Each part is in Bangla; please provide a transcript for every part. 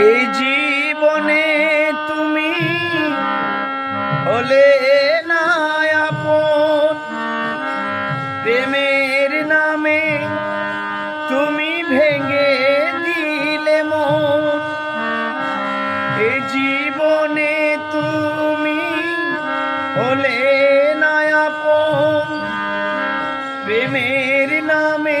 এই জীবনে তুমি হলে না প্রেমের নামে তুমি ভেঙে দিলে মন। এ জীবনে তুমি হলে নায়াপ প্রেমের নামে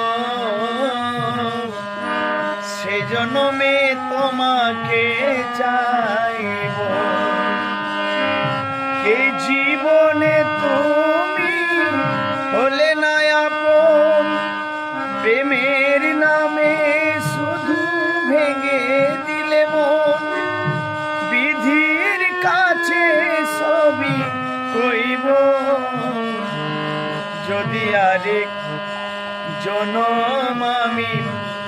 জনমে তোমাকে চাইব। এই জীবনে তুমি হলে না আপন, প্রেমের নামে শুধু ভেঙে দিলে মন। বিধির কাছে সবই কইব যদি আরেক জনম আমি